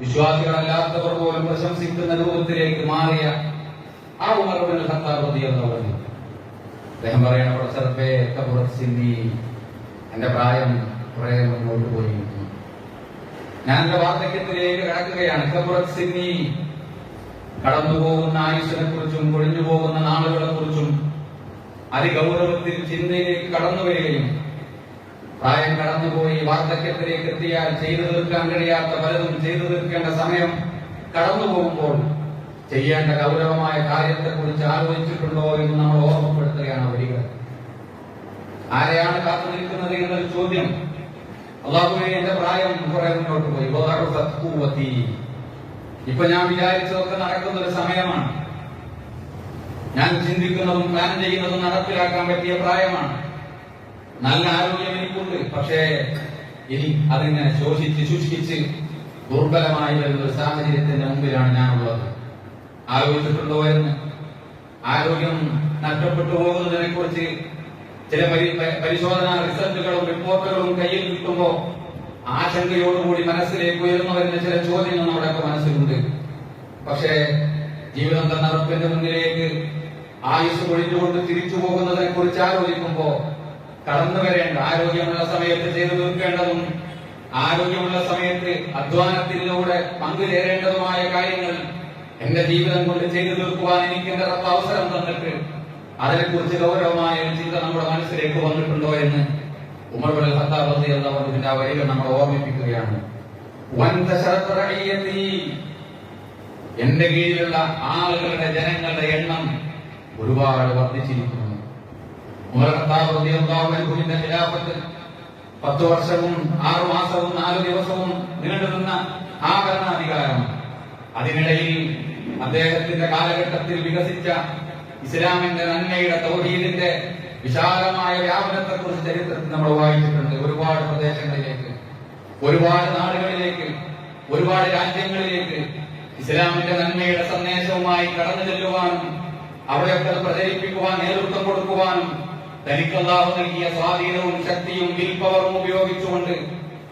വിശ്വാസികളല്ലാത്തവർ പോലും പ്രശംസിക്കുന്ന രൂപത്തിലേക്ക് മാറിയ ആ ഉമർബിൻ ഖത്താബ് എന്ന് പറഞ്ഞു. അദ്ദേഹം പറയണ പ്രൊഫസറപ്പേ സിന്നി എന്റെ പ്രായം കുറെ മുന്നോട്ട് പോയി ഞാൻ എന്റെ വാർദ്ധക്യത്തിലേക്ക് കടക്കുകയാണ്. കബുറത്ത് സിന്നി കടന്നുപോകുന്ന ആയുഷിനെ കുറിച്ചും കൊഴിഞ്ഞു പോകുന്ന നാളുകളെ കുറിച്ചും അതിഗൗരവത്തിൽ ചിന്തയിലേക്ക് കടന്നു വരികയും പ്രായം കടന്നുപോയി വാർദ്ധക്യത്തിലേക്ക് എത്തിയാൽ ചെയ്തു തീർക്കാൻ കഴിയാത്ത പലതും ചെയ്തു തീർക്കേണ്ട സമയം കടന്നു പോകുമ്പോൾ ചെയ്യേണ്ട ഗൗരവമായ കാര്യത്തെക്കുറിച്ച് ആലോചിച്ചിട്ടുണ്ടോ എന്ന് നമ്മൾ ഓർമ്മപ്പെടുത്തുകയാണ് വരിക ആരെയാണ് കാത്തു നിൽക്കുന്നത് എന്നൊരു ചോദ്യം. അള്ളാഹുവെ എന്റെ പ്രായം കുറെ മുന്നോട്ട് പോയി. ഇപ്പൊ ഞാൻ വിചാരിച്ചതൊക്കെ നടക്കുന്ന ഒരു സമയമാണ്. ഞാൻ ചിന്തിക്കുന്നതും പ്ലാൻ ചെയ്യുന്നതും നടപ്പിലാക്കാൻ പറ്റിയ പ്രായമാണ്. നല്ല ആരോഗ്യം എനിക്കുണ്ട്. പക്ഷേ ഇനി അതിനെ ശോഷിച്ച് ശുഷ്കിച്ച് ദുർബലമായി വരുന്ന ഒരു സാഹചര്യത്തിന്റെ മുമ്പിലാണ് ഞാനുള്ളത്. ആലോചിച്ചിട്ടുണ്ടോ എന്ന്? ആരോഗ്യം നഷ്ടപ്പെട്ടു പോകുന്നതിനെ കുറിച്ച് ചില പരിശോധന റിസൾട്ടുകളും റിപ്പോർട്ടുകളും കയ്യിൽ കിട്ടുമ്പോ ആശങ്കയോടുകൂടി മനസ്സിലേക്ക് ഉയർന്നു വരുന്ന ചില ചോദ്യങ്ങൾ നമ്മുടെയൊക്കെ മനസ്സിലുണ്ട്. പക്ഷേ ജീവിതം തന്ന ഉറപ്പിന്റെ മുന്നിലേക്ക് ആയുസ് കൊഴിഞ്ഞുകൊണ്ട് തിരിച്ചു പോകുന്നതിനെ കുറിച്ച് ആലോചിക്കുമ്പോ കടന്നു വരേണ്ട ആരോഗ്യമുള്ള സമയത്ത് ചെയ്തു തീർക്കേണ്ടതും ആരോഗ്യമുള്ള സമയത്ത് അധ്വാനത്തിലൂടെ പങ്കുചേരേണ്ടതുമായ കാര്യങ്ങൾ എന്റെ ജീവിതം കൊണ്ട് ചെയ്തു തീർക്കുവാൻ എനിക്ക് എന്റെ അവസരം തന്നിട്ട് അതിനെക്കുറിച്ച് ഗൗരവമായ ചിന്ത നമ്മുടെ മനസ്സിലേക്ക് വന്നിട്ടുണ്ടോ എന്ന് ഉമർ റളിയല്ലാഹു അൻഹുവിന്റെ ആ വരികൾ നമ്മൾ ഓർമ്മിപ്പിക്കുകയാണ്. എന്റെ കീഴിലുള്ള ആളുകളുടെ ജനങ്ങളുടെ എണ്ണം ഒരുപാട് വർദ്ധിച്ചിരിക്കുന്നു ഉമർ ഖത്താബ് റളിയല്ലാഹു അൻഹുവിന്റെ ഖിലാഫത്ത് പത്ത് വർഷവും ആറു മാസവും നാല് ദിവസവും നീണ്ടുനിന്ന ആ ഭരണാധികാരം അതിനിടയിൽ അദ്ദേഹത്തിന്റെ കാലഘട്ടത്തിൽ വികസിച്ച ഇസ്ലാമിന്റെ നന്മയുടെ തൗഹീദിന്റെ വിശാലമായ വ്യാപനത്തെ കുറിച്ച് ചരിത്രത്തിൽ നമ്മൾ വായിച്ചിട്ടുണ്ട്. ഒരുപാട് പ്രദേശങ്ങളിലേക്ക് ഒരുപാട് നാടുകളിലേക്ക് ഒരുപാട് രാജ്യങ്ങളിലേക്ക് ഇസ്ലാമിന്റെ നന്മയുടെ സന്ദേശവുമായി കടന്നു ചെല്ലുവാനും അവിടെയൊക്കെ പ്രചരിപ്പിക്കുവാൻ നേതൃത്വം കൊടുക്കുവാനും തനിക്ക് അല്ലാഹു നൽകിയ സ്വാധീനവും ശക്തിയും വിൽ പവറും ഉപയോഗിച്ചുകൊണ്ട്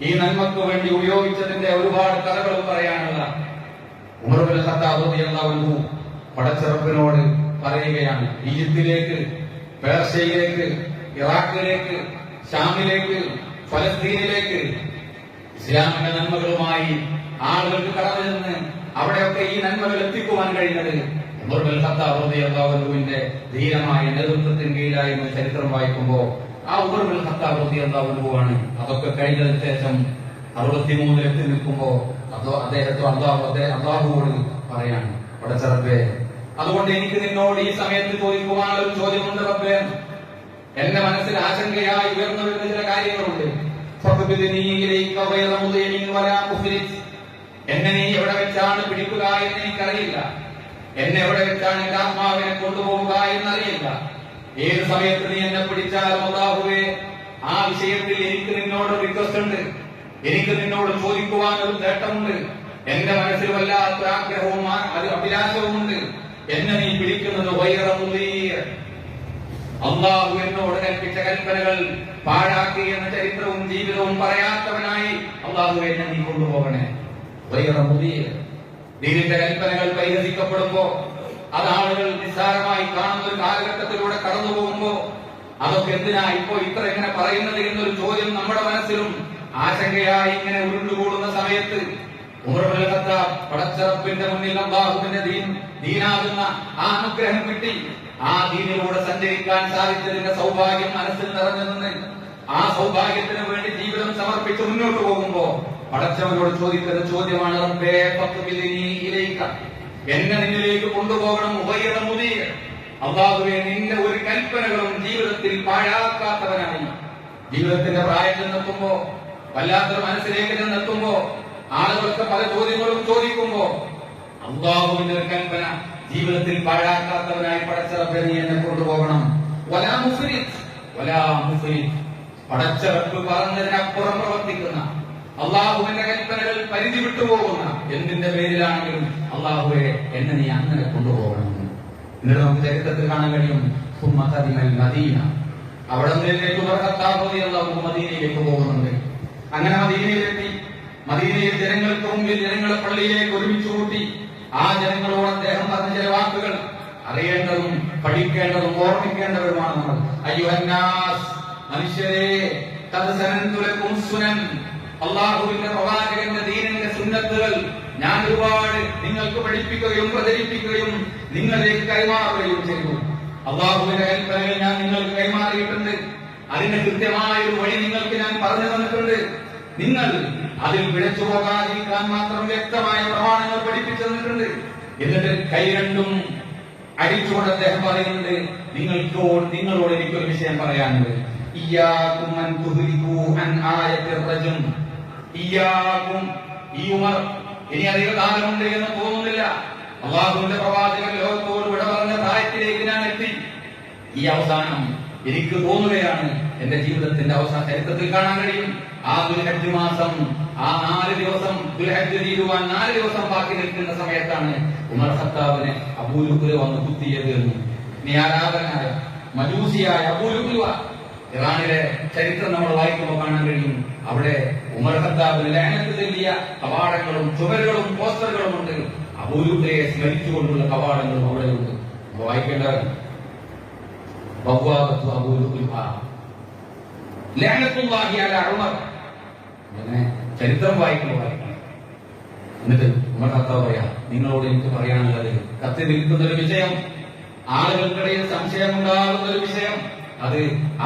ഈ നന്മക്ക് വേണ്ടി ഉപയോഗിച്ചതിന്റെ ഒരുപാട് കഥകളും പറയാനുള്ള ഉമർബുൽ ഖത്താബ് പടച്ചിറപ്പിനോട് പറയുകയാണ്. ഈജിപ്തിലേക്ക് പേർഷ്യയിലേക്ക് ഇറാഖിലേക്ക് ഷാമിലേക്ക് ഫലസ്തീനിലേക്ക് ഇസ്ലാമിന്റെ നന്മകളുമായി ആളുകൾക്ക് കടന്നു നിന്ന് അവിടെയൊക്കെ ഈ നന്മകൾ എത്തിക്കുവാൻ കഴിഞ്ഞത് ഉമർബുൽ ഖത്താബ് റളിയല്ലാഹു അൻഹുവിന്റെ ധീരമായ നേതൃത്വത്തിന് കീഴിലായിരുന്നു ചരിത്രം വായിക്കുമ്പോൾ ആ ഉമർബുൽ അതൊക്കെ കഴിഞ്ഞതിന് ശേഷം അറുപത്തിമൂന്നിൽ എത്തി നിൽക്കുമ്പോ അതോ അദ്ദേഹത്തോ അള്ളാഹു അദ്ദേഹം അള്ളാഹുവോട് പറയാണ്. പടച്ചറബേ അതുകൊണ്ട് എനിക്ക് നിന്നോട് ഈ സമയത്ത് ചോദിക്കുവാനുള്ള ഒരു ചോദ്യമുണ്ട് റബ്ബേ. എന്റെ മനസ്സിൽ ആശങ്കയായി ഉയർന്നു വരുന്ന ചില കാര്യങ്ങളുണ്ട്. എന്നെ നീ എവിടെ വെച്ചാണ് പിടിക്കുക എന്ന് എനിക്കറിയില്ല. എന്നെ എവിടെ വെച്ചാണ് എന്റെ ആത്മാവിനെ കൊണ്ടുപോവുക എന്നറിയില്ല. ഏത് സമയത്ത് നീ എന്നെ പിടിച്ചാൽ അല്ലാഹുവേ ആ വിഷയത്തിൽ എനിക്ക് നിന്നോട് റിക്വസ്റ്റ് ഉണ്ട്. എനിക്ക് നിന്നോട് ചോദിക്കുവാൻ ഒരു നേട്ടമുണ്ട്. എന്റെ മനസ്സിൽ വല്ലാത്ത ആഗ്രഹവും അത് അഭിലാഷവുമുണ്ട്. എന്നെ നീ പിടിക്കുന്നത്. അള്ളാഹു എന്നോട് കൽപ്പിച്ച കൽപ്പനകൾ പാഴാക്കി എന്ന ചരിത്രവും ജീവിതവും പറയാത്തവനായി അള്ളാഹു എന്നെ നീ കൊണ്ടുപോകണേ. വൈറ. ദീനിന്റെ കൽപ്പനകൾ പരിഹസിക്കപ്പെടുമ്പോ അത് ആളുകൾ നിസ്സാരമായി കാണുന്ന ഒരു കാലഘട്ടത്തിലൂടെ കടന്നു പോകുമ്പോ അതൊക്കെ എന്തിനാ ഇപ്പോ ഇത്ര ഇങ്ങനെ പറയുന്നത് എന്നൊരു ചോദ്യം നമ്മുടെ മനസ്സിലും ആശങ്കയായി ഇങ്ങനെ ഉരുണ്ടുകൂടുന്ന സമയത്ത് പടച്ചറപ്പിന്റെ മുന്നിൽ അള്ളാഹുവിന്റെ ദീൻ ദീനാകുന്ന ആ അനുഗ്രഹം കിട്ടി. ആ ദീനിലൂടെ സഞ്ചരിക്കാൻ സാധിച്ചതിന്റെ സൗഭാഗ്യം മനസ്സിൽ നിറഞ്ഞു നിന്ന് ആ സൗഭാഗ്യത്തിന് വേണ്ടി ജീവിതം സമർപ്പിച്ച് മുന്നോട്ട് പോകുമ്പോ പടച്ചവനോട് ചോദിക്കുന്ന ചോദ്യമാണ്. എന്നെ നിന്നിലേക്ക് കൊണ്ടുപോകണം ഉബയ്യറ മുദീർ. അള്ളാഹുവേ നിന്റെ ഒരു കൽപ്പനകളും ജീവിതത്തിൽ പാഴാക്കാത്തവനായി ജീവിതത്തിന്റെ പ്രായം ചെന്നെത്തുമ്പോ വല്ലാത്തൊരു മനസ്സിലേക്ക് ചെന്നെത്തുമ്പോ ആളുകൾക്ക് പല ചോദ്യങ്ങളും ചോദിക്കുമ്പോ അള്ളാഹുവിന്റെ ഒരു കൽപ്പന ജീവിതത്തിൽ പാഴാക്കാത്തവനായി പടച്ചിറപ്പ് നീ എന്നെ കൊണ്ടുപോകണം വലാ മുഫ്രിദ് വലാ മുഫ്രിദ് പടച്ചിറപ്പ് പറഞ്ഞതിനപ്പുറം പ്രവർത്തിക്കുന്ന അള്ളാഹുവിന്റെ കൽപ്പനകൾ പരിധി വിട്ടുപോകുന്ന എന്തിന്റെ പേരിലാണെങ്കിലും അള്ളാഹുവെ എന്നെ നീ അങ്ങനെ കൊണ്ടുപോകണം. എന്നിട്ട് നമുക്ക് ചരിത്രത്തിൽ കാണാൻ കഴിയും. മദീന. അവിടെ നിന്നിലേക്ക് മദീനയിലേക്ക് പോകുന്നുണ്ട്. അങ്ങനെ മദീനയിലെത്തി. മദീനയിൽ ജനങ്ങൾക്ക് മുമ്പിൽ ജനങ്ങളെ പള്ളിയിലേക്ക് ഒരുമിച്ച് കൂട്ടി. ആ ജനങ്ങളോട് അദ്ദേഹം പറഞ്ഞ ചില വാക്കുകൾ അറിയേണ്ടതും പഠിക്കേണ്ടതും ഓർമ്മിക്കേണ്ടവരുമാണ് നമ്മൾ. അയ്യുഹന്നാസ് മനുഷ്യരെ തത് സുനൻ. അള്ളാഹുവിന്റെ പ്രവാചകന്റെ ദീനന്റെ സുന്നത്തുകൾ ഞാൻ ഒരുപാട് നിങ്ങൾക്ക് പഠിപ്പിക്കുകയും പ്രചരിപ്പിക്കുകയും നിങ്ങളിലേക്ക് കൈമാറുകയും ചെയ്തു. അള്ളാഹുവിന്റെ കൽപ്പനകൾ ഞാൻ നിങ്ങൾക്ക് കൈമാറിയിട്ടുണ്ട്. അതിന് കൃത്യമായ ഒരു വഴി നിങ്ങൾക്ക് ഞാൻ പറഞ്ഞു തന്നിട്ടുണ്ട്. നിങ്ങൾ അതിൽ പിഴച്ചു പോകാതിരിക്കാൻ മാത്രം വ്യക്തമായ പ്രമാണങ്ങൾ പഠിപ്പിച്ചു തന്നിട്ടുണ്ട്. എന്നിട്ട് കൈ രണ്ടും അടിച്ചുകൊണ്ട് അദ്ദേഹം പറയുന്നുണ്ട് നിങ്ങൾക്കോട് നിങ്ങളോട് എനിക്കൊരു വിഷയം പറയാനുണ്ട്. ഇയാ അൻ തുഹ്ലികൂ അൻ ആയത്തിർ റജം. ഇയ്യാകും ഈ ഉമർ. ഇനി അധിക കാലമുണ്ട് എന്ന് തോന്നുന്നില്ല. അള്ളാഹുവിന്റെ പ്രവാചകൻ ലോകത്തോട് വിട പറഞ്ഞ പ്രായത്തിലേക്ക് ഞാൻ എത്തി. ഈ അവസാനം എനിക്ക് തോന്നുകയാണ് എന്റെ ജീവിതത്തിന്റെ അവസാന ചരിത്രത്തിൽ കാണാൻ കഴിയും. ആ ദുൽഹജ്ജ് മാസം ആ നാല് ദിവസം ദുൽഹജ്ജ് തീരുവാൻ നാല് ദിവസം ബാക്കി നിൽക്കുന്ന സമയത്താണ് ഉമർ ഖത്താബിനെ അബൂലുക്കുല വന്ന് കുത്തിയത് എന്ന്. നീ ആരാധനായ മജൂസിയായ അബൂലുക്കുല ഇറാനിലെ ചരിത്രം നമ്മൾ വായിക്കുമ്പോൾ കാണാൻ കഴിയും. അവിടെ ഉമർ ഖത്താബിന് ലാനത്ത് ചെല്ലിയ കവാടങ്ങളും ചുവരുകളും പോസ്റ്ററുകളും ഉണ്ട്. അബൂലുക്കുലയെ സ്മരിച്ചുകൊണ്ടുള്ള കവാടങ്ങളും അവിടെയുണ്ട് വായിക്കേണ്ടതാണ് അലാ ഉമർ. ചരിത്രം വായിക്കുമ്പോൾ എന്നിട്ട് ഉമർ ഖത്താബ് പറയാ നിങ്ങളോട് എനിക്ക് പറയാനുള്ളത് കത്തി നിൽക്കുന്ന ഒരു വിഷയം ആളുകൾക്കിടയിൽ സംശയമുണ്ടാകുന്ന ഒരു വിഷയം അത്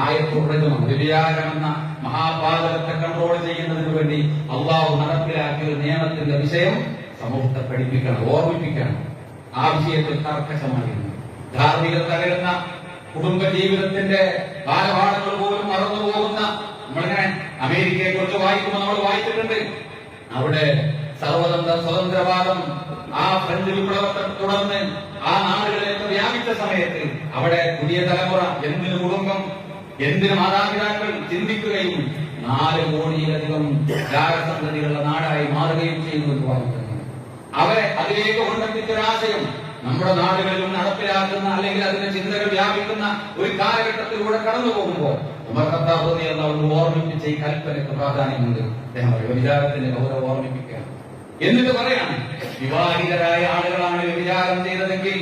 ആയത്തോടെ വ്യഭിചാരം എന്ന മഹാപാതകത്തെ കൺട്രോൾ ചെയ്യുന്നതിന് വേണ്ടി അള്ളാഹു നടപ്പിലാക്കിയ ഒരു നിയമത്തിന്റെ വിഷയം സമൂഹത്തെ പഠിപ്പിക്കണം ഓർമ്മിപ്പിക്കണം. ആ വിഷയത്തിൽ കർക്കശമായിരുന്നു ധാർമ്മികത തകരുന്ന കുടുംബ ജീവിതത്തിന്റെ ബാലപാഠങ്ങൾ പോലും മറന്നു പോകുന്ന നമ്മളിങ്ങനെ അമേരിക്കയെ കുറിച്ച് വായിക്കുമ്പോൾ നമ്മൾ വായിച്ചിട്ടുണ്ട്. അവിടെ സർവതന്ത്ര സ്വതന്ത്രവാദം ആ ഫ്രഞ്ച് വിപ്ലവത്തെ തുടർന്ന് ആ നാടുകളിലേക്ക് വ്യാപിച്ച സമയത്ത് അവിടെ പുതിയ തലമുറ എന്തിനു കുടുംബം എന്തിനു മാതാപിതാക്കൾ ചിന്തിക്കുകയും നാല് കോടിയിലധികം ജാരസന്തതികളുടെ നാടായി മാറുകയും എന്ന് വായിക്കുന്നു അവരെ അതിലേക്ക് കൊണ്ടെത്തിച്ച ഒരാശയം നമ്മുടെ നാടുകളിലും നടപ്പിലാക്കുന്ന അല്ലെങ്കിൽ അതിന്റെ ചിന്തകൾ വ്യാപിക്കുന്ന ഒരു കാലഘട്ടത്തിലൂടെ കടന്നു പോകുമ്പോൾ ഉമർ ഖത്താബ് റളിയല്ലാഹു അൻഹു ഓർമ്മിപ്പിച്ച ഈ കൽപ്പനയ്ക്ക് പ്രാധാന്യമുണ്ട്. അദ്ദേഹം വ്യഭിചാരത്തിന്റെ ഗൗരവം ഓർമ്മിപ്പിക്കുക എന്നിട്ട് പറയാണ് വിവാഹിതരായ ആളുകളാണ് വ്യഭിചാരം ചെയ്തതെങ്കിൽ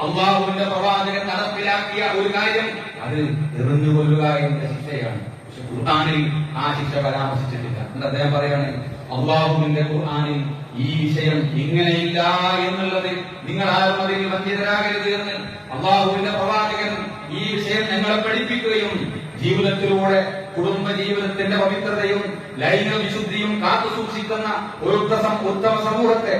അള്ളാഹുവിന്റെ പ്രവാചകൻ നടപ്പിലാക്കിയ ഒരു കാര്യം. അത് എറിഞ്ഞു കൊല്ലുക എന്ന ശിക്ഷയാണ്. പക്ഷെ ഖുർആാനിൽ ആ ശിക്ഷ പരാമർശിച്ചിട്ടില്ല. എന്നിട്ട് അദ്ദേഹം പറയാണ്? അള്ളാഹുവിന്റെ ഖുർആാനിൽ ഈ വിഷയം ഇങ്ങനെയില്ല എന്നുള്ളത് നിങ്ങൾ ആരും അതിൽ മധ്യതരാകരുത് എന്ന്. അള്ളാഹുവിന്റെ പ്രവാചകൻ ഈ വിഷയം ഞങ്ങളെ പഠിപ്പിക്കുകയും ജീവിതത്തിലൂടെ കുടുംബ ജീവിതത്തിന്റെ പവിത്രതയും ലൈംഗിക വിശുദ്ധിയും കാത്തു സൂക്ഷിക്കുന്ന ഒരു ഉത്തമ സമൂഹത്തെ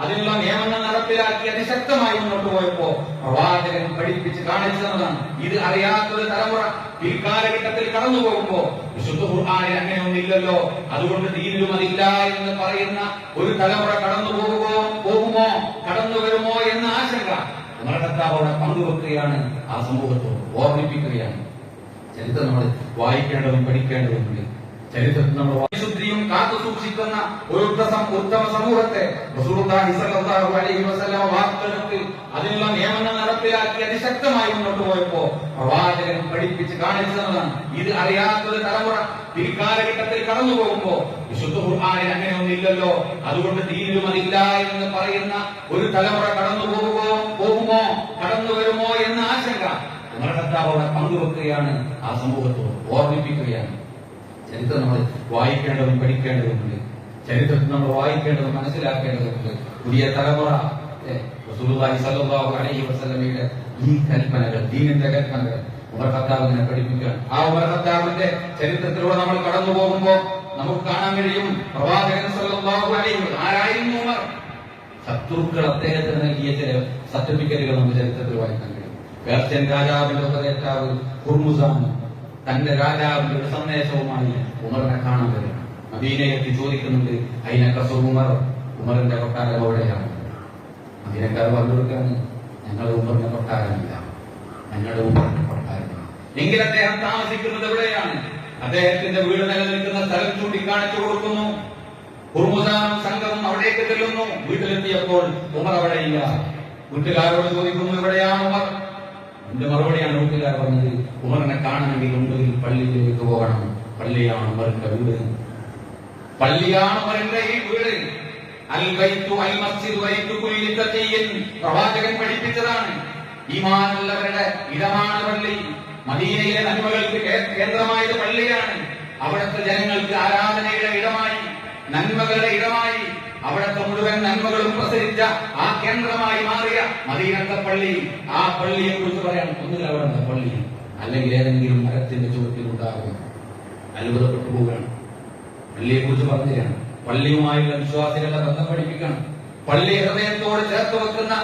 അതിനുള്ള നിയമങ്ങൾ നടപ്പിലാക്കി അതിശക്തമായി മുന്നോട്ട് പോയപ്പോ പ്രവാചകൻ പഠിപ്പിച്ച് കാണിച്ചു തന്നതാണ്. ഇത് അറിയാത്തൊരു തലമുറ പിൽക്കാലഘട്ടത്തിൽ കടന്നു പോകുമ്പോ വിശുദ്ധ ഖുർആാനിൽ അങ്ങനെയൊന്നില്ലല്ലോ അതുകൊണ്ട് ദീനിലും അതില്ല എന്ന് പറയുന്ന ഒരു തലമുറ കടന്നു പോകുമോ പോകുമോ? കടന്നു വരുമോ എന്ന ആശങ്ക ഖത്താബ് അവിടെ പങ്കുവെക്കുകയാണ് ആ സമൂഹത്തോട്. ഓർമ്മിപ്പിക്കുകയാണ്. ചരിത്രം നമ്മൾ വായിക്കേണ്ടതും പഠിക്കേണ്ടതുമുണ്ട് വിശുദ്ധിയും കാത്തു സൂക്ഷിക്കുന്ന ഒരു ഉത്തമ സമൂഹത്തെ വാർത്തെടുത്ത് അതിനുള്ള നിയമങ്ങൾ നടപ്പിലാക്കി അതിശക്തമായി മുന്നോട്ട് പോയപ്പോ പ്രവാചകൻ പഠിപ്പിച്ച് കാണിച്ചു തന്നതാണ് ഇത് അറിയാത്തൊരു തലമുറ പിൽക്കാലഘട്ടത്തിൽ കടന്നു പോകുമ്പോ വിശുദ്ധ ഖുർആാനിൽ അങ്ങനെയൊന്നില്ലല്ലോ അതുകൊണ്ട് ദീനിലും അതില്ല എന്ന് പറയുന്ന ഒരു തലമുറ കടന്നു പോകുമോ പോകുമോ? കടന്നു വരുമോ എന്ന ആശങ്ക ഉമർ ഖത്താബ് അവിടെ പങ്കുവെക്കുകയാണ് ആ സമൂഹത്തോട് ഓർമ്മിപ്പിക്കുകയാണ്. ചരിത്രം നമ്മൾ വായിക്കേണ്ടതും പഠിക്കേണ്ടതുണ്ട് ചരിത്രത്തിൽ നമ്മൾ വായിക്കേണ്ടതും മനസ്സിലാക്കേണ്ടതുണ്ട് പുതിയ തലമുറ റസൂലുള്ളാഹി അലൈഹി വസല്ലമയുടെ ഈ കൽപ്പനകൾ ദീനിന്റെ കൽപ്പനകൾ ഉമർ പഠിപ്പിക്കാൻ ആ ഉമർ ചരിത്രത്തിലൂടെ നമ്മൾ കടന്നു പോകുമ്പോൾ നമുക്ക് കാണാൻ കഴിയും പ്രവാചകൻ അലൈഹി ആരായിരുന്നു ശത്രുക്കൾ അദ്ദേഹത്തിന് നൽകിയ ചില സർട്ടിഫിക്കറ്റുകൾ നമുക്ക് ചരിത്രത്തിൽ വായിക്കാൻ കഴിയും. പേർഷ്യൻ രാജാവിന്റെ ഉപദേഷ്ടാവ് ഹുർമുസാൻ തന്റെ രാജാവിന്റെ ഒരു സന്ദേശവുമായി ഉമറിനെ കാണാൻ വരും മദീനയെത്തി ചോദിക്കുന്നുണ്ട് അതിനൊക്കെ ഉമർ? ഉമറിന്റെ കൊട്ടാരം എവിടെയാണ് മദീനക്കാർ പങ്കെടുക്കാണ് കൊടുക്കാണ് ഞങ്ങളുടെ ഉമറിന്റെ കൊട്ടാരമില്ല. ഞങ്ങളുടെ ഉമറിന്റെ കൊട്ടാരമില്ല എങ്കിൽ അദ്ദേഹം താമസിക്കുന്നത് എവിടെയാണ്? അദ്ദേഹത്തിന്റെ വീട് നിലനിൽക്കുന്ന സ്ഥലം ചൂണ്ടിക്കാണിച്ചു കൊടുക്കുന്നു. കുർമുദാനും സംഘവും അവിടേക്ക് ചെല്ലുന്നു. വീട്ടിലെത്തിയപ്പോൾ ഉമർ അവിടെയില്ല വീട്ടുകാരോട് ചോദിക്കുന്നു ഇവിടെയാണ് ഉമർ? എന്റെ മറുപടിയാണ് വീട്ടുകാർ പറഞ്ഞത് ഉമറിനെ കാണണമെങ്കിൽ ഉണ്ടെങ്കിൽ പള്ളിയിലേക്ക് പോകണം? പള്ളിയാണ് ഉമറിന്റെ വീട്. പള്ളിയാണ് ഉമറിന്റെ ഈ വീട്. അൽ കുല്ലി പ്രവാചകൻ പഠിപ്പിച്ചതാണ്. ഈമാനുള്ളവരുടെ ഇടമാണ് പള്ളി. മദീനയിലെ നന്മകൾക്ക് കേന്ദ്രമായത് പള്ളിയാണ്. അവിടുത്തെ ജനങ്ങൾക്ക് ആരാധനയുടെ ഇടമായി നന്മകളുടെ ഇടമായി അവിടുത്തെ മുഴുവൻ നന്മകളും പ്രസരിച്ച ആ കേന്ദ്രമായി മാറിയ മദീനത്തെ പള്ളി ആ പള്ളിയെ കുറിച്ച് പറയാൻ ഒന്നുകിൽ അവിടുത്തെ പള്ളി. അല്ലെങ്കിൽ ഏതെങ്കിലും മരത്തിന്റെ ചുവട്ടിൽ ഉണ്ടാകും അത്ഭുതപ്പെട്ടു പോവുകയാണ്. പള്ളിയെ കുറിച്ച് പറഞ്ഞുകയാണ് പള്ളിയുമായുള്ള വിശ്വാസികളെ ബന്ധം പഠിപ്പിക്കണം. പള്ളി ഹൃദയത്തോട് ചേർത്ത് വെക്കുന്ന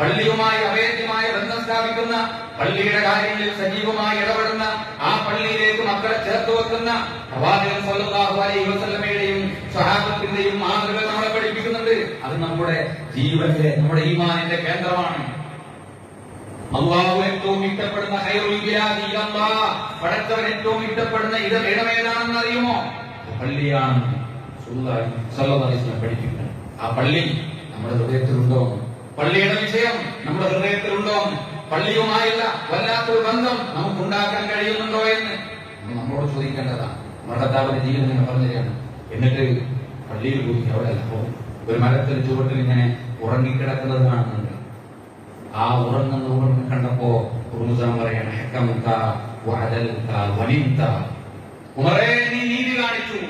പള്ളിയുമായി അവേദ്യമായ ബന്ധം സ്ഥാപിക്കുന്ന പള്ളിയുടെ കാര്യങ്ങളിൽ സജീവമായി ഇടപെടുന്ന ആ പള്ളിയിലേക്ക് മക്കളെ ചേർത്ത് വെക്കുന്ന പ്രവാചകൻ സല്ലല്ലാഹു അലൈഹി സ്വഹാബത്തിന്റെയും നമ്മുടെ ജീവന്റെ നമ്മുടെ ഈമാനിന്റെ കേന്ദ്രമാണ്. അള്ളാഹു ഏറ്റവും ഇഷ്ടപ്പെടുന്ന. പടച്ചവൻ ഏറ്റവും ഇഷ്ടപ്പെടുന്ന ഇത് ഇടമേതാണെന്ന് അറിയുമോ? പള്ളിയാണ് പഠിപ്പിക്കുന്നത്. ആ പള്ളി നമ്മുടെ ഹൃദയത്തിലുണ്ടോ? പള്ളിയുടെ വിഷയം നമ്മുടെ ഹൃദയത്തിലുണ്ടോ? പള്ളിയുമായുള്ള വല്ലാത്തൊരു ബന്ധം നമുക്ക് ഉണ്ടാക്കാൻ കഴിയുന്നുണ്ടോ എന്ന് നമ്മളോട് ചോദിക്കേണ്ടതാണ്. മഹത്താവിന്റെ ജീവിതം ഇങ്ങനെ പറഞ്ഞുതരാണ് എന്നിട്ട് പള്ളിയിൽ പോയി അവിടെ അല്ല ഒരു മരത്തിൽ ചുവട്ടിൽ ഇങ്ങനെ ഉറങ്ങിക്കിടക്കുന്നത് കാണുന്നുണ്ട്. ആ ഉറങ്ങുന്ന ഉറങ്ങി കണ്ടപ്പോ ഉറുമുസാൻ പറയാണ് ഹെക്കമുത്ത വഅദൽത വനിന്ത. ഉമറേ നീ കാണിച്ചു.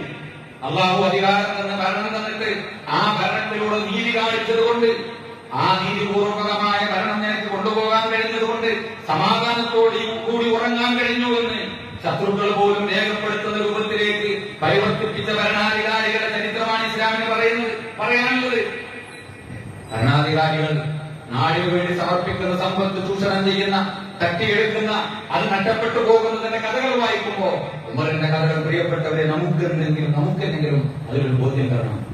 അള്ളാഹു അധികാരം തന്ന ഭരണം തന്നിട്ട് ആ ഭരണത്തിലൂടെ നീതി കാണിച്ചത് കൊണ്ട് ആ നീതിപൂർവകമായ ഭരണം നിനക്ക് കൊണ്ടുപോകാൻ കഴിഞ്ഞത് കൊണ്ട് സമാധാനത്തോടെ കൂടി ഉറങ്ങാൻ കഴിഞ്ഞു എന്ന് ശത്രുക്കൾ പോലും രേഖപ്പെടുത്തുന്ന രൂപത്തിലേക്ക് പരിവർത്തിപ്പിച്ച ഭരണാധികാരികളുടെ ചരിത്രമാണ് ഇസ്ലാമിന് പറയുന്നത്. ഭരണാധികാരികൾ നാടിനു വേണ്ടി സമർപ്പിക്കുന്ന സമ്പത്ത് ചൂഷണം ചെയ്യുന്ന തട്ടിയെടുക്കുന്ന അത് നഷ്ടപ്പെട്ടു പോകുന്നതിന്റെ കഥകൾ വായിക്കുമ്പോ ഉമറിന്റെ കഥകൾ പ്രിയപ്പെട്ടവരെ നമുക്ക് എന്തെങ്കിലും നമുക്ക് എന്തെങ്കിലും അതിലൊരു ബോധ്യം തരണം.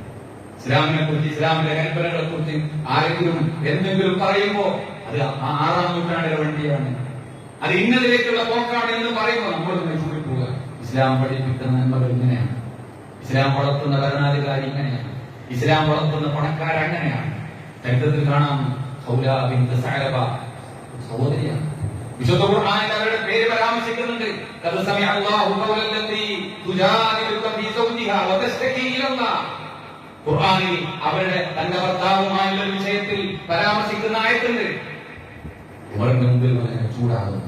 ഇസ്ലാമിനെ കുറിച്ച് ഇസ്ലാമിന്റെ കൽപ്പനകളെ കുറിച്ച് ആരെങ്കിലും എന്തെങ്കിലും പറയുമ്പോ അത് ആറാം നൂറ്റാണ്ടിലെ വണ്ടിയാണ്. അത് ഇന്നതിലേക്കുള്ള പോക്കാണ് എന്ന് പറയുമ്പോൾ നമ്മൾ ഇങ്ങനെ ചൂണ്ടിപ്പോവുക ഇസ്ലാം പഠിപ്പിക്കുന്ന നന്മകൾ ഇങ്ങനെയാണ്. ഇസ്ലാം വളർത്തുന്ന ഭരണാധികാരി ഇങ്ങനെയാണ്. ഇസ്ലാം വളർത്തുന്ന പണക്കാർ അങ്ങനെയാണ് ചരിത്രത്തിൽ കാണാം സഹോദരിയാണ് വിശുദ്ധ ഖുർആനിൽ പേര് പരാമർശിക്കുന്നുണ്ട്. സമി അല്ലാഹു ഖുർആനിൽ അവരുടെ തന്റെ ഭർത്താവുമായുള്ള വിഷയത്തിൽ പരാമർശിക്കുന്ന ആയത്തുണ്ട്. ഉമറിന്റെ മുമ്പിൽ ചൂടാകുന്നു.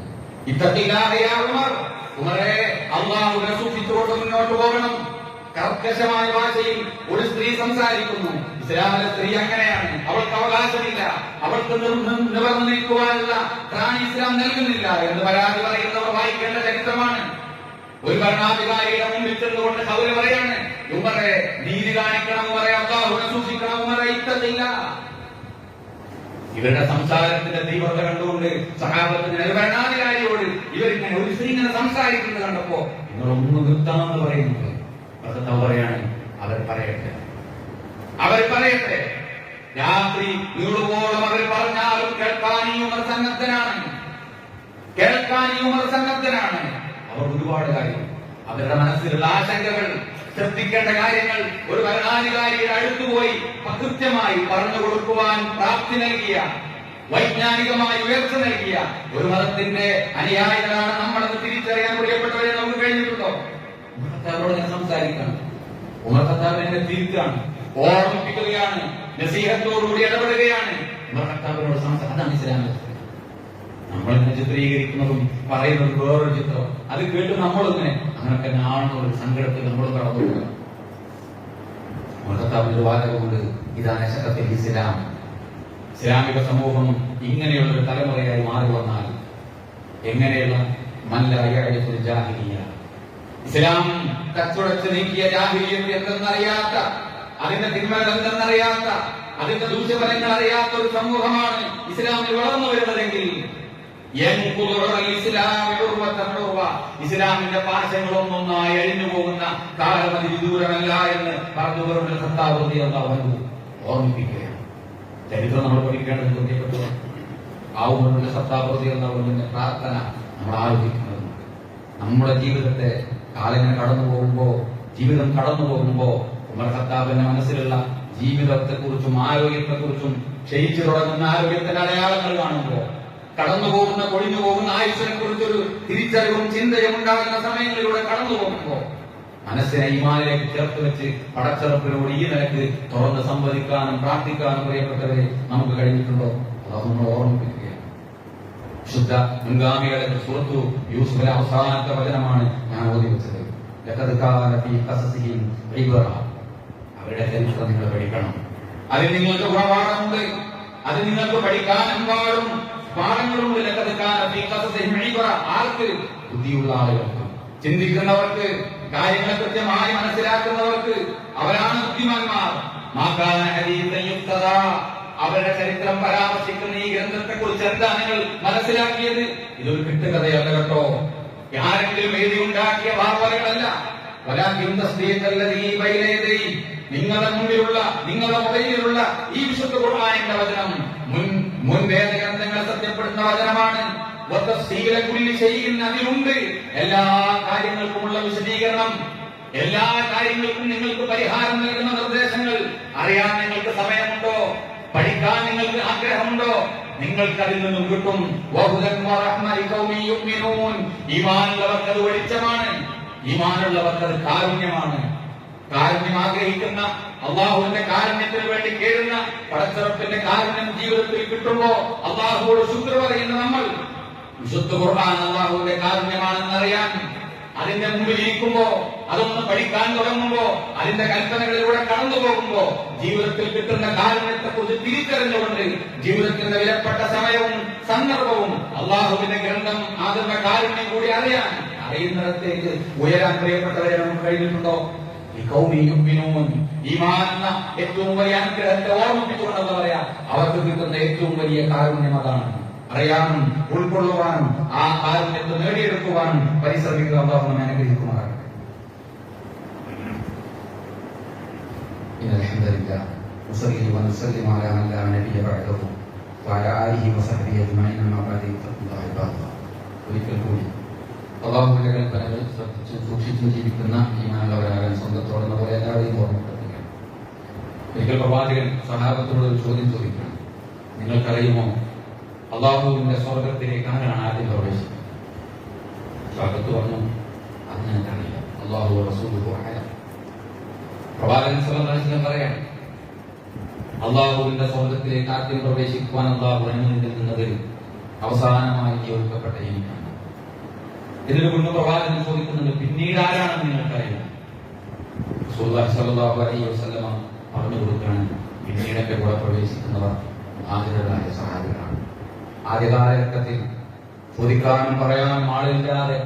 ഇത്തഖില്ലാഹ ഉമർ. ഉമറെ അള്ളാഹുവിനെ സൂക്ഷിച്ചുകൊണ്ട് മുന്നോട്ട് പോകണം. കർക്കശമായ ഭാഷയിൽ ഒരു സ്ത്രീ സംസാരിക്കുന്നു. ഇസ്ലാമിലെ സ്ത്രീ അങ്ങനെയാണ്. അവൾക്ക് അവകാശമില്ല. അവൾക്ക് നിവർന്നു നിൽക്കുവാനുള്ള റാണി ഇസ്ലാം നൽകുന്നില്ല എന്ന് പരാതി പറയുന്നവർ വായിക്കേണ്ട ചരിത്രമാണ്. ഒരു ഭരണാധികാരിയുടെ മുമ്പിൽ ചെന്നുകൊണ്ട് കൗര് പറയാണ് ഉമറെ നീതി കാണിക്കണം ഉമറെ അള്ളാഹുവിനെ സൂക്ഷിക്കണം ഉമറെ ഇത്തത്തില്ല ഇവരുടെ സംസാരത്തിന്റെ തീവ്രത കണ്ടുകൊണ്ട് സഹാബത്തിന്റെ ഒരു ഭരണാധികാരിയോട് ഇവരിങ്ങനെ ഒരു സ്ത്രീ ഇങ്ങനെ സംസാരിക്കുന്നത് കണ്ടപ്പോ നിങ്ങളൊന്ന് നിർത്താമെന്ന് പറയുന്നത് ഭർത്താവ് പറയാണ്? അവർ പറയട്ടെ. അവർ പറയട്ടെ. രാത്രി നീളുവോളം അവർ പറഞ്ഞാലും കേൾക്കാൻ ഈ ഉമർ സന്നദ്ധനാണ്. കേൾക്കാൻ ഈ ഉമർ സന്നദ്ധനാണ്. അവർ ഒരുപാട് കാര്യം അവരുടെ മനസ്സിലുള്ള ആശങ്കകൾ ശ്രദ്ധിക്കേണ്ട കാര്യങ്ങൾ ഒരു ഭരണാധികാരിയുടെ അടുത്തുപോയി കൃത്യമായി പറഞ്ഞു കൊടുക്കുവാൻ പ്രാപ്തി നൽകിയ വൈജ്ഞാനികമായി ഉയർച്ച നൽകിയ ഒരു മതത്തിന്റെ അനുയായികളാണ് നമ്മളെന്ന് തിരിച്ചറിയാൻ പ്രിയപ്പെട്ടവരെ നമുക്ക് കഴിഞ്ഞിട്ടുണ്ടോ? ഖത്താബിനോട് ഞാൻ സംസാരിക്കണം. ഉമർ ഖത്താബ് എന്നെ തിരുത്താണ് ഓർമ്മിപ്പിക്കുകയാണ്. നസീഹത്തോടുകൂടി ഇടപെടുകയാണ്. ഉമർ ഖത്താബിനോട് സംസാരം അതാണ് ഇസ്ലാമിക നമ്മളിങ്ങനെ ചിത്രീകരിക്കുന്നതും പറയുന്നതും വേറൊരു ചിത്രം. അത് കേട്ട് നമ്മളിങ്ങനെ? അങ്ങനൊക്കെ ആണെന്ന ഒരു സങ്കടത്തിൽ നമ്മൾ കടന്നു പോകുക വാചകമുണ്ട്. ഇതാണ് ശക്തത്തിൽ ഇസ്ലാം. ഇസ്ലാമിക സമൂഹം ഇങ്ങനെയുള്ള ഒരു തലമുറയായി മാറി വന്നാൽ എങ്ങനെയുള്ള മല്ലായ ജാഹിലിയ? ഇസ്ലാം കച്ചുടച്ച് നീക്കിയ ജാഹിലിയത്ത് എന്തെന്നറിയാത്ത അതിന്റെ തിന്മകൾ എന്തെന്നറിയാത്ത അതിന്റെ ദൂഷ്യഫലങ്ങൾ അറിയാത്ത ഒരു സമൂഹമാണ് ഇസ്ലാമിൽ വളർന്നു വരുന്നതെങ്കിൽ. ഇസ്ലാമിന്റെ പാശങ്ങളൊന്നൊന്നായി അഴിഞ്ഞു പോകുന്ന കാലം അത് വിദൂരമല്ല എന്ന് പറഞ്ഞു സത്താവൃത്തി അള്ളാഹു ഓർമ്മിപ്പിക്കുകയാണ്. ചരിത്രം നമ്മൾ പഠിക്കേണ്ടത് ബോധ്യപ്പെട്ടു ആ ഉമറിന്റെ സത്താവൃത്തി എന്ന പ്രാർത്ഥന നമ്മൾ ആലോചിക്കുന്നത്. നമ്മുടെ ജീവിതത്തെ കാലങ്ങൾ കടന്നു പോകുമ്പോ ജീവിതം കടന്നു പോകുമ്പോ ഉമർ ഖത്താബിന്റെ മനസ്സിലുള്ള ജീവിതത്തെക്കുറിച്ചും ആരോഗ്യത്തെക്കുറിച്ചും ആരോഗ്യത്തെ കുറിച്ചും ക്ഷയിച്ചു തുടങ്ങുന്ന ആരോഗ്യത്തിന്റെ അടയാളങ്ങൾ കാണുമ്പോ കടന്നു പോകുന്ന കൊഴിഞ്ഞു പോകുന്ന ആയുസിനെ കുറിച്ചൊരു തിരിച്ചറിവും ചിന്തയും ഉണ്ടാകുന്ന സമയങ്ങളിലൂടെ കടന്നു പോകുമ്പോ മനസ്സിനെ ഈമാനിലേക്ക് ചേർത്ത് വെച്ച് പടച്ചെറുപ്പിനോട് ഈ നിലയ്ക്ക് തുറന്ന് സംവദിക്കാനും പ്രാർത്ഥിക്കാനും പ്രിയപ്പെട്ടവരെ നമുക്ക് കഴിഞ്ഞിട്ടുണ്ടോ? അത് നമ്മൾ ഓർമ്മിപ്പിക്കുകയാണ്? ശുദ്ധ മുൻഗാമികളെ സുഹൃത്തു യൂസുഫിലെ അവസാനത്തെ വചനമാണ് ഞാൻ ഓതി വെച്ചത്. അവരുടെ ചരിത്രം നിങ്ങൾ പഠിക്കണം. അതിൽ നിങ്ങൾക്ക് പ്രവാണമുണ്ട് അത് നിങ്ങൾക്ക് പഠിക്കാൻ പാടും. പാഠങ്ങളുണ്ട്. ആർക്ക്? ബുദ്ധിയുള്ള ആളുകൾക്ക്. ചിന്തിക്കുന്നവർക്ക് കാര്യങ്ങളെ കൃത്യമായി മനസ്സിലാക്കുന്നവർക്ക്. അവരാണ് ബുദ്ധിമാന്മാർ. യുക്തദാ. അവരുടെ ചരിത്രം പരാമർശിക്കുന്ന ഈ ഗ്രന്ഥത്തെ കുറിച്ച് എന്താ നിങ്ങൾ മനസ്സിലാക്കിയത്? ഇതൊരു കിട്ടുകഥയല്ല കേട്ടോ ആരെങ്കിലും എഴുതി ഉണ്ടാക്കിയ വാർത്തകളല്ല. നിങ്ങളുടെ മുന്നിലുള്ള നിങ്ങളുടെ മുകളിലുള്ള ഈ വിശുദ്ധ ഖുർആനിന്റെ വചനം മുൻ മുൻ വേദഗ്രന്ഥങ്ങളെ സത്യപ്പെടുന്ന വചനമാണ്. അതിലുണ്ട്. എല്ലാ കാര്യങ്ങൾക്കുമുള്ള വിശദീകരണം. എല്ലാ കാര്യങ്ങൾക്കും നിങ്ങൾക്ക് പരിഹാരം നൽകുന്ന നിർദ്ദേശങ്ങൾ. അറിയാൻ നിങ്ങൾക്ക് സമയമുണ്ടോ? പഠിക്കാൻ നിങ്ങൾക്ക് ആഗ്രഹമുണ്ടോ? നിങ്ങൾക്ക് അതിൽ നിന്നും കിട്ടും. ഇമാനുള്ളവർക്ക് അത് വെളിച്ചമാണ്. ഈമാനുള്ളവർക്ക് അത് കാരുണ്യമാണ്. കാരുണ്യം ആഗ്രഹിക്കുന്ന അള്ളാഹുവിന്റെ കാരുണ്യത്തിന് വേണ്ടി കേറുന്ന പടച്ചിറപ്പിന്റെ കാരുണ്യം ജീവിതത്തിൽ കിട്ടുമ്പോ അള്ളാഹുവോട് ശുക്ർ പറയുന്ന നമ്മൾ. വിശുദ്ധ ഖുർആൻ അള്ളാഹുവിന്റെ കാരുണ്യമാണെന്ന് അറിയാൻ അതിന്റെ മുമ്പിൽ ഇരിക്കുമ്പോ അതൊന്ന് പഠിക്കാൻ തുടങ്ങുമ്പോ അതിന്റെ കൽപ്പനകളിലൂടെ കടന്നു പോകുമ്പോ ജീവിതത്തിൽ കിട്ടുന്ന കാരണത്തെ കുറിച്ച് തിരിച്ചറിഞ്ഞുകൊണ്ട് ജീവിതത്തിന്റെ വിലപ്പെട്ട സമയവും സന്ദർഭവും അള്ളാഹുവിന്റെ ഗ്രന്ഥം അതിന്റെ കാരുണ്യം കൂടി അറിയാൻ അറിയുന്നിടത്തേക്ക് ഉയരാൻ പ്രിയപ്പെട്ടവരെ നമുക്ക് കഴിഞ്ഞിട്ടുണ്ടോ? ഏറ്റവും വലിയ അനുഗ്രഹത്തെ ഓർമ്മിപ്പിച്ചുകൊണ്ടെന്ന് പറയാ അവർക്ക് കിട്ടുന്ന ഏറ്റവും വലിയ കാരുണ്യം അതാണ്. അറിയാനും ഉൾക്കൊള്ളുവാനും ആ കാരുണ്യത്തെ നേടിയെടുക്കുവാനും പരിശ്രമിക്കുക നമ്മെ إن الحمد لله نصلي ونسلم على من لا نبي بعده وعلى آله وصحبه أجمعين أما بعد فاتقوا الله عباد الله ഒരിക്കൽ കൂടി അള്ളാഹുവിന്റെ കൽപ്പനകൾ ശ്രദ്ധിച്ചും സൂക്ഷിച്ചും ജീവിക്കുന്ന ഈമാനുള്ളവരാകാൻ സ്വന്തത്തോടുന്ന പോലെ എല്ലാവരെയും ഓർമ്മപ്പെടുത്തുകയാണ് ഒരിക്കൽ പ്രവാചകൻ സഹാബത്തിനോട് ഒരു ചോദ്യം ചോദിക്കണം നിങ്ങൾക്കറിയുമോ അള്ളാഹുവിന്റെ സ്വർഗത്തിലേക്ക് ആരാണ് ആദ്യം പ്രവേശിക്കുന്നത് സ്വാഗത്ത് പറഞ്ഞു അത് ഞങ്ങൾക്കറിയില്ല അള്ളാഹു റസൂൽ പ്രവാചകൻ പറയാം. അള്ളാഹുവിന്റെ സ്വർഗത്തിലേക്ക് ആദ്യം പ്രവേശിക്കുവാൻ അള്ളാഹു അനുമതി നിന്നതിൽ അവസാനമായി നിയോഗിക്കപ്പെട്ട എനിക്കാണ്. ഇതിനു മുൻപ് പ്രവാചകൻ ചോദിക്കുന്നുണ്ട് പിന്നീട് ആരാണെന്ന് നിങ്ങൾക്കറിയാം? അലൈഹി പറഞ്ഞു കൊടുക്കുകയാണ് പിന്നീടൊക്കെ കൂടെ പ്രവേശിക്കുന്നവർ ആദ്യരായ സഹാബികളാണ്. ആദ്യകാലഘട്ടത്തിൽ ചോദിക്കാനും പറയാനും ആളില്ലാതെ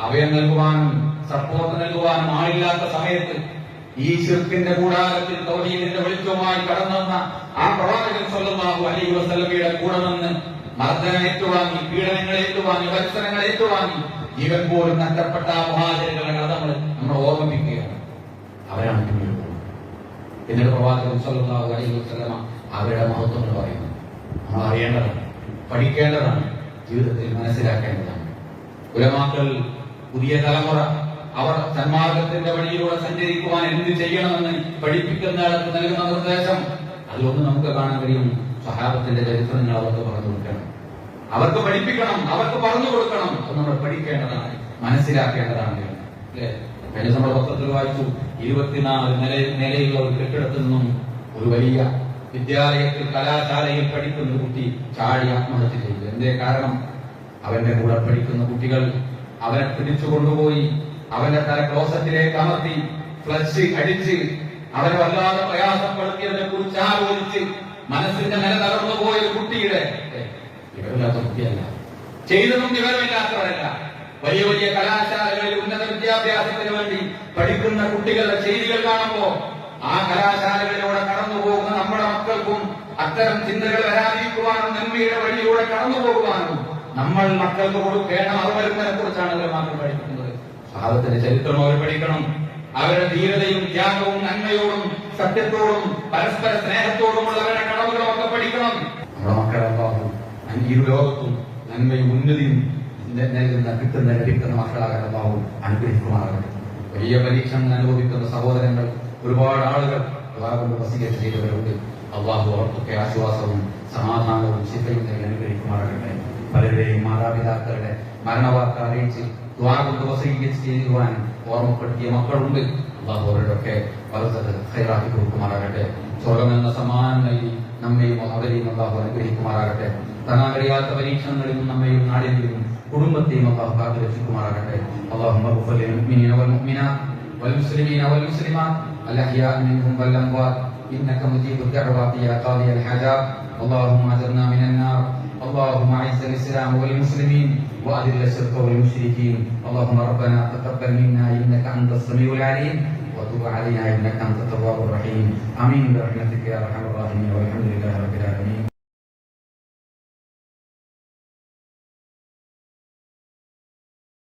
അഭയം നൽകുവാനും സപ്പോർട്ട് നൽകുവാനും ആളില്ലാത്ത സമയത്ത് ഈ ശിർക്കിന്റെ കൂടാരത്തിൽ തൗഹീദിന്റെ വെളിച്ചവുമായി കടന്നുവന്ന ആ പ്രവാചകൻ സ്വല്ലല്ലാഹു അലൈഹി വസല്ലമയുടെ കൂടെ നിന്ന് മർദ്ദനം ഏറ്റുവാങ്ങി പീഡനങ്ങൾ ഏറ്റുവാങ്ങി വത്സരങ്ങൾ ഏറ്റുവാങ്ങി. ജീവൻ പോലും നഷ്ടപ്പെട്ട മഹാചരികളെ നമ്മൾ നമ്മൾ ഓർമ്മിപ്പിക്കുകയാണ്. അവരാണ് പിന്നീട് എന്നിട്ട് പ്രവാചകൻ സ്വല്ലല്ലാഹു അലൈഹി വസല്ലമ അവരുടെ മഹത്വങ്ങൾ പറയുന്നു. നമ്മൾ അറിയേണ്ടതാണ് പഠിക്കേണ്ടതാണ് ജീവിതത്തിൽ മനസ്സിലാക്കേണ്ടതാണ്. ഉലമാക്കൾ പുതിയ തലമുറ അവർ സന്മാർഗത്തിന്റെ വഴിയിലൂടെ സഞ്ചരിക്കുവാൻ എന്ത് ചെയ്യണമെന്ന് പഠിപ്പിക്കുന്നിടത്ത് നൽകുന്ന നിർദ്ദേശം അതിലൊന്നും നമുക്ക് കാണാൻ കഴിയും സഹാബത്തിന്റെ ചരിത്രങ്ങൾ അവർക്ക് പറഞ്ഞു കൊടുക്കണം. അവർക്ക് പഠിപ്പിക്കണം അവർക്ക് പറഞ്ഞു കൊടുക്കണം. അത് നമ്മൾ പഠിക്കേണ്ടതാണ് മനസ്സിലാക്കേണ്ടതാണ്. അല്ലേ? കഴിഞ്ഞ നമ്മുടെ പത്രത്തിൽ വായിച്ചു ഇരുപത്തിനാല് നില നിലയുള്ള ഒരു കെട്ടിടത്തിൽ നിന്നും ഒരു വലിയ വിദ്യാലയത്തിൽ കലാശാലയിൽ പഠിക്കുന്ന കുട്ടി ചാടി ആത്മഹത്യ ചെയ്തു. എന്തേ കാരണം? അവന്റെ കൂടെ പഠിക്കുന്ന കുട്ടികൾ അവനെ പിടിച്ചു കൊണ്ടുപോയി അവന്റെ തല ക്ലോസറ്റിലേക്ക് അമർത്തി ഫ്ലഷ് അടിച്ച് അവരെ വല്ലാതെ പ്രയാസപ്പെടുത്തിയതിനെ കുറിച്ച് ആലോചിച്ച് മനസ്സിന്റെ നില തകർന്നു പോയ ഒരു കുട്ടിയുടെ കുട്ടിയല്ല. ചെയ്തതും വിവരമില്ലാത്തവരല്ല. വലിയ വലിയ കലാശാലകളിൽ ഉന്നത വിദ്യാഭ്യാസത്തിന് വേണ്ടി പഠിക്കുന്ന കുട്ടികളുടെ ചെയ്തികൾ കാണുമ്പോ ആ കലാശാലകളിലൂടെ കടന്നു പോകുന്ന നമ്മുടെ മക്കൾക്കും അത്തരം ചിന്തകൾ വരാതിരിക്കുവാനും നന്മയുടെ വഴിയിലൂടെ കടന്നു പോകുവാനും നമ്മൾ മക്കൾക്ക് കൊടുക്കേണ്ട അറിവരുന്നതിനെ കുറിച്ചാണ് ഇവർ മാത്രം പഠിക്കുന്നത് സഹാബത്തിന്റെ ചരിത്രം അവർ പഠിക്കണം. അവരുടെ ധീരതയും ത്യാഗവും നന്മയോടും സത്യത്തോടും പരസ്പര സ്നേഹത്തോടുമുള്ള അവരുടെ കടമകളും ഒക്കെ പഠിക്കണം. നമ്മുടെ മക്കളെ അല്ലാഹു ഈ ലോകത്തും നന്മയും ഉന്നതിയും നൽകുന്ന കിട്ടുന്ന ലഭിക്കുന്ന മക്കളാകാൻ അല്ലാഹു അനുഗ്രഹിക്കുമാറാകട്ടെ. വലിയ പരീക്ഷണം അനുഭവിക്കുന്ന സഹോദരങ്ങൾ ഒരുപാട് ആളുകൾ അള്ളാഹുവിന്റെ വസീയത്ത് ചെയ്തവരുണ്ട്. അള്ളാഹു അവർക്കൊക്കെ ആശ്വാസവും സമാധാനവും ശിഫയും നൽകി അനുഗ്രഹിക്കുമാറാകട്ടെ. പലരുടെയും മാതാപിതാക്കളുടെ മരണവാർത്ത അറിയിച്ച് ദ്വാ കൊണ്ട് വസീയത്ത് ചെയ്യുവാൻ ഓർമ്മപ്പെടുത്തിയ മക്കളുണ്ട് അള്ളാഹു അവരുടെയൊക്കെ വളർത്തത് ഹൈറാക്കി കൊടുക്കുമാറാകട്ടെ സ്വർഗം എന്ന സമ്മാനം നൽകി നമ്മയും അവരെയും അള്ളാഹു അനുഗ്രഹിക്കുമാറാകട്ടെ താങ്ങാൻ കഴിയാത്ത പരീക്ഷണങ്ങളിൽ നിന്നും നമ്മയും നാടിനെയും കുടുംബത്തെയും അള്ളാഹു കാത്തു രക്ഷിക്കുമാറാകട്ടെ اللهم اغفر للمؤمنين والمؤمنات والمسلمين والمسلمات الاحياء منهم والاموات انك مجيب الدعوات يا قاضي الحاجات اللهم اجرنا من النار اللهم اعز الاسلام والمسلمين واذل الشرك والمشركين. اللهم ربنا تقبل منا انك انت السميع العليم وتب علينا انك انت التواب الرحيم. آمين برحمتك يا أرحم الراحمين. والحمد لله رب العالمين.